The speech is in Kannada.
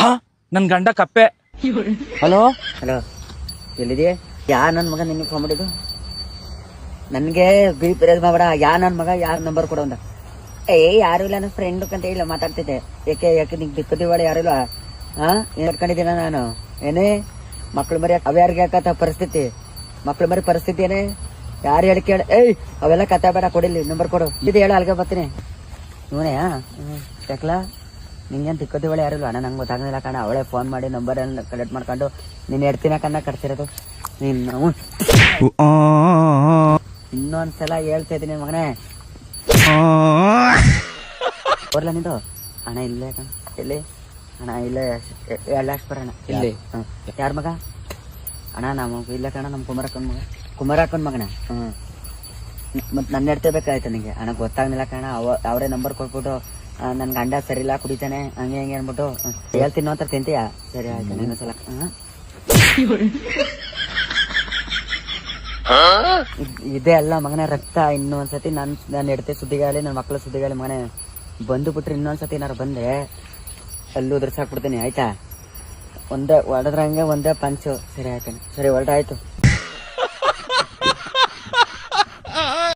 ಹಾ? ನನ್ ಗಂಡ ಕಪ್ಪೆ. ಹಲೋ? ಹಲೋ. ಎಲ್ಲಿದೆ ಯಾ ನನ್ನ ಮಗ ನಿನಗೆ ಫೋನ್ ಮಾಡಿದ್ದು? ನನಗೆ ಬಿ ಪಿ ರೇಸ್ ಮಾಡಬೇಡ. ಯಾ ನನ್ನ ಮಗ, ಯಾರ ನಂಬರ್ ಕೊಡು ಅಂದ ಏ, ಯಾರು ಇಲ್ಲ ನನ್ನ ಫ್ರೆಂಡ್ ಅಂತ ಹೇಳಿ ಮಾತಾಡ್ತಿದ್ದೆ. ಯಾಕೆ ಯಾಕೆ ನಿಂಗೆ ದಿಕ್ಕದಿವಾಳ ಯಾರು ಇಲ್ಲ? ಹಾ? ನಾನು? ಏನೇ? ಮಕ್ಳು ಮರಿ ಅವ್ಯಾರಿಗೆ ಯಾಕತ್ತ ಪರಿಸ್ಥಿತಿ? ಮಕ್ಳು ಮರಿ ಪರಿಸ್ಥಿತಿ ಏನೇ? ಯಾರು ಹೇಳಿ ಕೇಳ ಏಯ್, ಅವೆಲ್ಲ ಕತೆ ಬೇಡ ಕೊಡಿಲಿ ನಂಬರ್ ಕೊಡು. ಇದು ಹೇಳು ಅಲ್ಗೆ ಬರ್ತೀನಿ. ಇವನೇ ಯಾಕಲ ನಿಂಗೇನು ದಿಕ್ಕದಿವಾಳ ಯಾರು ಇಲ್ಲ. ಅಣ್ಣ ನಂಗೆ ಗೊತ್ತಾಗಲಿಲ್ಲ ಕಣ. ಅವಳೆ ಫೋನ್ ಮಾಡಿ ನಂಬರ್ ಕಲೆಕ್ಟ್ ಮಾಡ್ಕೊಂಡು ನೀನು ಎಡ್ತಿನ ಕಣ್ಣ ಕಟ್ತಿರೋದು ನೀನು ಇನ್ನೊಂದ್ಸಲ ಹೇಳ್ತಾ ಇದ್ದೀನಿ ಮಗನೇ. ಬರ್ಲ ನಿಂದು? ಅಣ್ಣ ಇಲ್ಲೇ ಕಣ. ಎಲ್ಲಿ? ಅಣ್ಣ ಇಲ್ಲೇ. ಎಲ್ಲ ಬರೋಣ ಇಲ್ಲಿ? ಯಾರ ಮಗ? ಅಣ್ಣ ನಮ್ಮ ಇಲ್ಲ ಕಣ ನಮ್ಮ ಕುಮಾರಕ್ಕನ ಮಗ. ಕುಮಾರಕ್ಕನ ಮಗನ? ಹ್ಞೂ. ಮತ್ತೆ ನನ್ನ ಬೇಕಾಯ್ತು ನಿಂಗೆ. ಅಣ್ಣ ಗೊತ್ತಾಗ್ಲಿಲ್ಲ ಕಣ. ಅವ ಅವರೇ ನಂಬರ್ ಕೊಟ್ಬಿಟ್ಟು ನನ್ನ ಗಂಡ ಸರಿ ಇಲ್ಲ, ಕುಡಿತಾನೆ. ಹಂಗೆ ಹಂಗೆ ಅನ್ಬಿಟ್ಟು ಹೇಳ್ತೀನೋ ಅಂತ ತಿಂತೀಯ? ಸರಿ, ಆಯ್ತು ಇನ್ನೊಂದ್ಸಲ ಇದ್- ಅಲ್ಲ, ಮಗನೇ ರಕ್ತ. ಇನ್ನೊಂದ್ಸತಿ ನನ್, ನಾನು ಎಡ್ತೆ ಸುದ್ದಿಗಾಲಿ ನನ್ನ ಮಕ್ಳ ಸುದ್ದಿಗಾಲಿ ಮಗನೇ ಬಂದು ಬಿಟ್ರೆ ಇನ್ನೊಂದ್ಸತಿ ಏನಾರು ಬಂದೆ ಅಲ್ಲೂ ಉದ್ರಸಾಕ್ಬಿಡ್ತೀನಿ, ಆಯ್ತಾ? ಒಂದೇ ಹೊಡೆದ್ರಂಗೆ ಒಂದೇ ಪಂಚು. ಸರಿ ಆಯ್ತಾನೆ ಸರಿ ಹೊರಟಾಯ್ತು